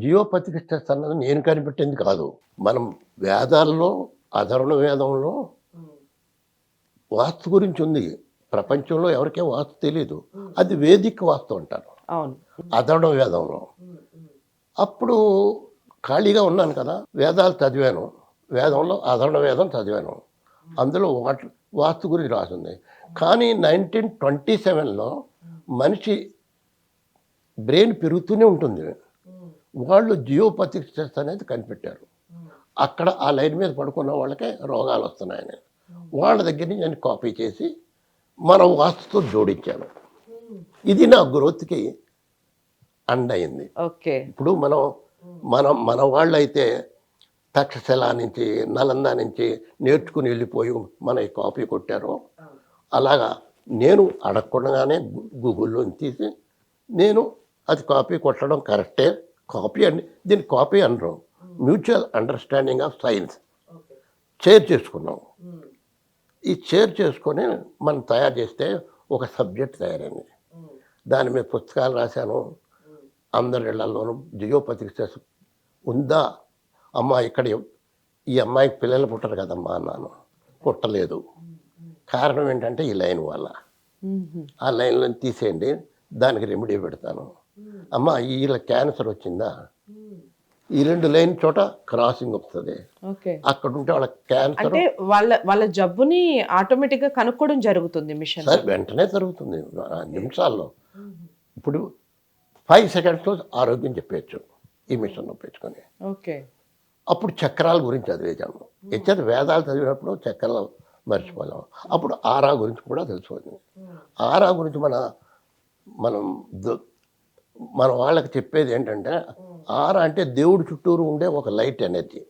జియోపతికి stress అన్నది నేను కనిపెట్టింది కాదు. మనం వేదాల్లో అధర్ణ వేదంలో వాస్తు గురించి ఉంది. ప్రపంచంలో ఎవరికే వాస్తు తెలియదు అది వేదిక వాస్తు అంటారు. అధర్ణ వేదంలో. అప్పుడు ఖాళీగా ఉన్నాను కదా. వేదాలు చదివాను. వేదంలో అధర్ణ వేదం చదివాను. అందులో వాట్ వాస్తు గురించి రాసింది. కానీ నైన్టీన్ ట్వంటీ సెవెన్లో మనిషి బ్రెయిన్ పెరుగుతూనే ఉంటుంది. వాళ్ళు జియోపతిక్ స్ట్రెస్ అనేది కనిపెట్టారు. అక్కడ ఆ లైన్ మీద పడుకున్న వాళ్ళకే రోగాలు వస్తున్నాయని. వాళ్ళ దగ్గర నుంచి నేను కాపీ చేసి మన వాస్తుతో జోడించాను. ఇది నా గ్రోత్కి అండ్ అయింది. ఓకే. ఇప్పుడు మనం మనం మన వాళ్ళు అయితే తక్షశిల నుంచి నలంద నుంచి నేర్చుకుని వెళ్ళిపోయి మన కాపీ కొట్టారు అలాగా నేను అడగకుండానే గూగుల్లో తీసి నేను అది కాపీ కొట్టడం కరెక్టే. కాపీ అని దీన్ని కాపీ అనరు. Mutual understanding of science. Share చేసుకున్నాం. ఈ షేర్ చేసుకొని మనం తయారు చేస్తే ఒక సబ్జెక్ట్ తయారైంది. దాని మీద పుస్తకాలు రాశాను. అందరి ఇళ్ళలోనూ జియోపతికి ఉందా? అమ్మ ఇక్కడ ఈ అమ్మాయికి పిల్లలు పుట్టరు కదమ్మా అన్నాను. పుట్టలేదు. కారణం ఏంటంటే ఈ లైన్ వల్ల. ఆ లైన్లో తీసేయండి. దానికి రెమెడీ పెడతాను. అమ్మ వీళ్ళ క్యాన్సర్ వచ్చిందా? ఈ రెండు లైన్ చోట క్రాసింగ్ వస్తుంది. ఓకే. అక్కడ ఉంటే వాళ్ళ క్యాన్సర్ అంటే వాళ్ళ వాళ్ళ జబ్బుని ఆటోమేటిక్గా కనుక్కోవడం జరుగుతుంది మిషన్. వెంటనే జరుగుతుంది. నిమిషాల్లో. ఇప్పుడు ఫైవ్ సెకండ్స్లో ఆరోగ్యం చెప్పేయచ్చు. ఈ మిషన్ ఉపయోగించుకొని ఓకే. అప్పుడు చక్రాల గురించి చదివేశాము ఇచ్చేది వేదాలు చదివినప్పుడు చక్రాలు మర్చిపోలేము అప్పుడు ఆరా గురించి కూడా తెలుసుకుంది ఆరా గురించి మన మనం మన వాళ్ళకి చెప్పేది ఏంటంటే ఆరా అంటే దేవుడి చుట్టూరు ఉండే ఒక లైట్ ఎనర్జీ